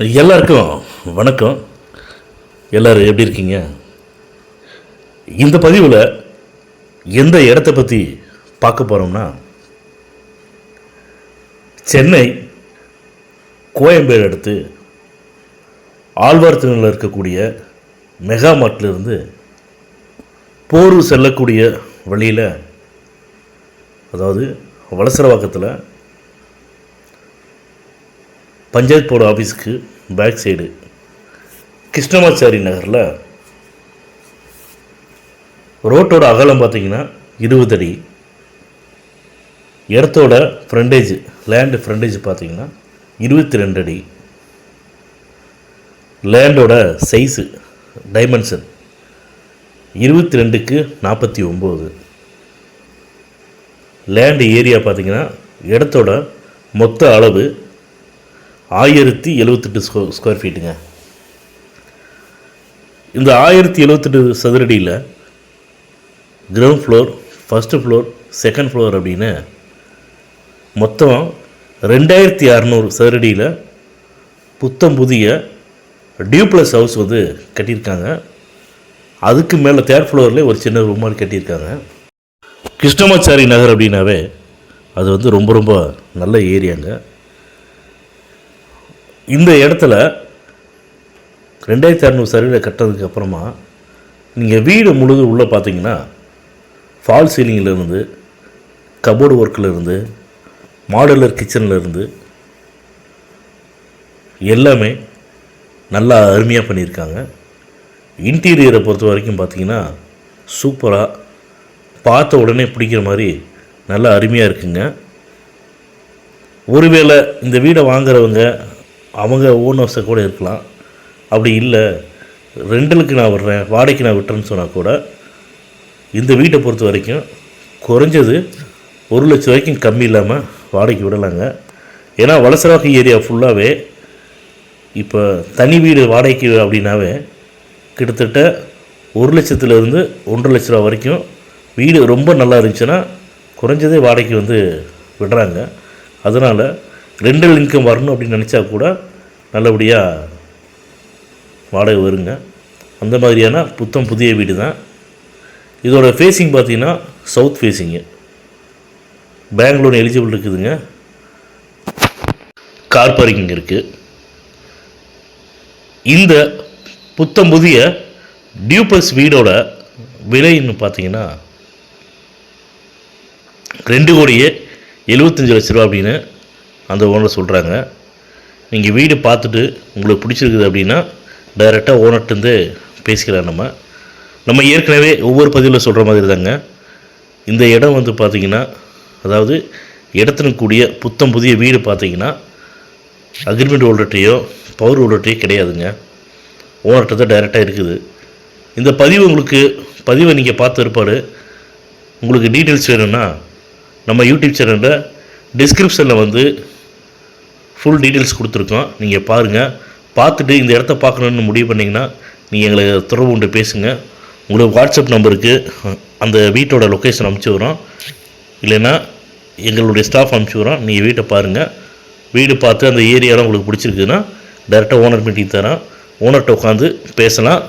எல்லாருக்கும் வணக்கம். எல்லாரும் எப்படி இருக்கீங்க? இந்த பதிவில் எந்த இடத்த பற்றி பார்க்க போகிறோம்னா சென்னை கோயம்பேடு அடுத்து ஆழ்வார்த்தினில் இருக்கக்கூடிய மெகா மார்ட்லேருந்து போர் செல்லக்கூடிய வழியில் அதாவது வலசரவாக்கத்தில் பஞ்சாயத்து போர்டு ஆஃபீஸுக்கு பேக் சைடு கிருஷ்ணமாச்சாரி நகரில் ரோட்டோட அகலம் பார்த்தீங்கன்னா இருபது அடி. இடத்தோட ஃப்ரண்டேஜ் லேண்டு ஃப்ரண்டேஜ் பார்த்தீங்கன்னா இருபத்தி ரெண்டு அடி. லேண்டோட சைஸு டைமென்ஷன் இருபத்தி ரெண்டுக்கு நாற்பத்தி ஒம்பது. லேண்டு ஏரியா பார்த்தீங்கன்னா இடத்தோட மொத்த அளவு ஆயிரத்தி எழுவத்தெட்டு ஸ்கொ ஸ்கொயர் ஃபீட்டுங்க இந்த ஆயிரத்தி எழுவத்தெட்டு சதுரடியில் ground floor first floor second floor அப்படின்னு மொத்தம் ரெண்டாயிரத்தி அறநூறு சதுரடியில் புத்தம் புதிய டியூப்ளஸ் ஹவுஸ் வந்து கட்டியிருக்காங்க. அதுக்கு மேலே தேர்ட் ஃப்ளோரில் ஒரு சின்ன ரூம் மாதிரி கட்டியிருக்காங்க. கிருஷ்ணமாச்சாரி நகர் அப்படின்னாவே அது வந்து ரொம்ப ரொம்ப நல்ல ஏரியாங்க. இந்த இடத்துல ரெண்டாயிரத்தி அறநூறு சர்வீல கட்டினதுக்கு அப்புறமா நீங்கள் வீடு முழுது உள்ளே பார்த்தீங்கன்னா ஃபால் சீலிங்கிலேருந்து கபோர்டு ஒர்க்கிலேருந்து மாடுலர் கிச்சனில் இருந்து எல்லாமே நல்லா அருமையாக பண்ணியிருக்காங்க. இன்டீரியரை பொறுத்த வரைக்கும் பார்த்தீங்கன்னா சூப்பராக பார்த்த உடனே பிடிக்கிற மாதிரி நல்லா அருமையாக இருக்குங்க. ஒருவேளை இந்த வீடை வாங்குறவங்க அவங்க ஓனர்ஸை கூட இருக்கலாம். அப்படி இல்லை ரெண்டலுக்கு நான் விடுறேன் வாடகைக்கு நான் விட்டுறேன்னு சொன்னால் கூட இந்த வீட்டை பொறுத்த வரைக்கும் குறைஞ்சது ஒரு லட்சம் வரைக்கும் கம்மி இல்லாமல் வாடகைக்கு விடலாங்க. ஏன்னா வலசராக்கி ஏரியா ஃபுல்லாகவே இப்போ தனி வீடு வாடகைக்கு அப்படின்னாவே கிட்டத்தட்ட ஒரு லட்சத்துலேருந்து ஒன்றரை லட்ச ரூபா வரைக்கும் வீடு ரொம்ப நல்லா இருந்துச்சுன்னா குறைஞ்சதே வாடகைக்கு வந்து விடுறாங்க. அதனால் ரெண்டல் இன்கம் வரணும் அப்படின்னு நினச்சா கூட நல்லபடியாக வாடகை வருங்க. அந்த மாதிரியான புத்தம் புதிய வீடு தான். இதோட ஃபேஸிங் பார்த்தீங்கன்னா south facing bank loan eligible இருக்குதுங்க. கார் பார்க்கிங் இருக்குது இந்த புத்தம் புதிய டியூபஸ் வீடோட விலைன்னு பார்த்தீங்கன்னா ரெண்டு கோடியே எழுபத்தஞ்சு லட்ச ரூபா அப்படின்னு அந்த ஓனர் சொல்கிறாங்க நீங்கள் வீடு பார்த்துட்டு உங்களுக்கு பிடிச்சிருக்குது அப்படின்னா டைரெக்டாக ஓனர்கிட்டருந்து பேசிக்கலாம் நம்ம. நம்ம ஏற்கனவே ஒவ்வொரு பதிவில் சொல்கிற மாதிரி தாங்க. இந்த இடம் வந்து பார்த்திங்கன்னா அதாவது இடத்துடன் புத்தம் புதிய வீடு பார்த்தீங்கன்னா அக்ரிமெண்ட் ஹோல்டர்ட்டையோ பவர் ஹோல்டர்ட்டையோ கிடையாதுங்க. ஓனர்கிட்ட தான் டைரெக்டாக இருக்குது. இந்த பதிவு உங்களுக்கு பதிவை நீங்கள் பார்த்த இருப்பாடு உங்களுக்கு டீட்டெயில்ஸ் வேணும்னா நம்ம யூடியூப் சேனலில் டிஸ்கிரிப்ஷனில் வந்து ஃபுல் டீட்டெயில்ஸ் கொடுத்துருக்கோம். நீங்கள் பாருங்கள் பார்த்துட்டு இந்த இடத்த பார்க்கணுன்னு முடிவு பண்ணிங்கன்னா நீங்கள் எங்களை தொடர்பு கொண்டு பேசுங்க. உங்களுக்கு வாட்ஸ்அப் நம்பருக்கு அந்த வீட்டோட லொக்கேஷன் அனுப்பிச்சி வரோம் இல்லைன்னா எங்களுடைய ஸ்டாஃப் அனுப்பிச்சி வரோம் நீங்கள் வீட்டை பாருங்கள் வீடு பார்த்து அந்த ஏரியாலாம் உங்களுக்கு பிடிச்சிருக்குதுன்னா டேரெக்டாக ஓனர் மீட்டிங் தரோம் ஓனர்கிட்ட உட்காந்து பேசலாம்.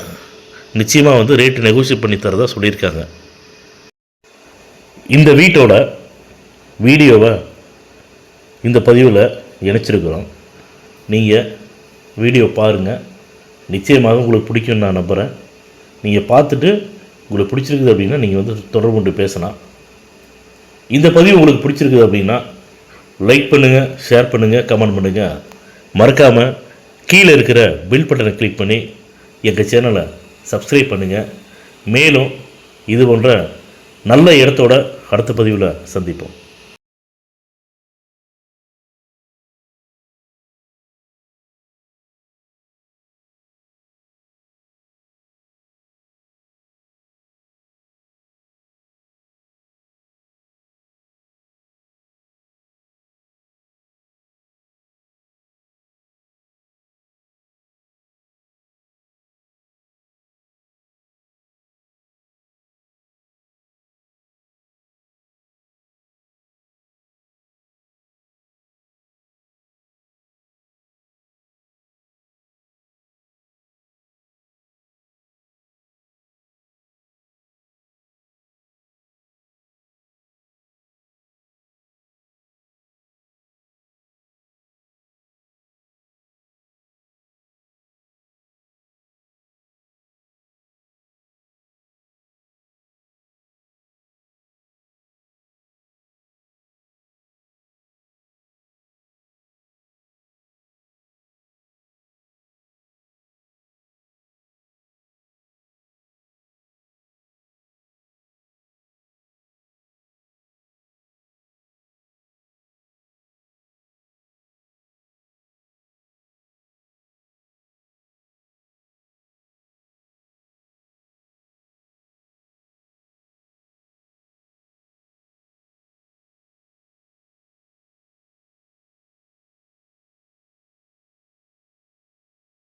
நிச்சயமாக வந்து ரேட்டு நெகோசியேட் பண்ணி தரதாக சொல்லியிருக்காங்க. இந்த வீட்டோட வீடியோவை இந்த பதிவில் இணைச்சிருக்கிறோம். நீங்கள் வீடியோ பாருங்கள் நிச்சயமாக உங்களுக்கு பிடிக்கும்னு நான் நம்புகிறேன் நீங்கள் பார்த்துட்டு உங்களுக்கு பிடிச்சிருக்குது அப்படின்னா நீங்கள் வந்து தொடர்பு கொண்டு பேசலாம். இந்த பதிவு உங்களுக்கு பிடிச்சிருக்குது அப்படின்னா லைக் பண்ணுங்கள் ஷேர் பண்ணுங்கள் கமெண்ட் பண்ணுங்கள் மறக்காமல் கீழே இருக்கிற பில் பட்டனை கிளிக் பண்ணி எங்கள் சேனலை சப்ஸ்கிரைப் பண்ணுங்கள் மேலும் இது போன்ற நல்ல இடத்தோட அடுத்த பதிவில் சந்திப்போம்.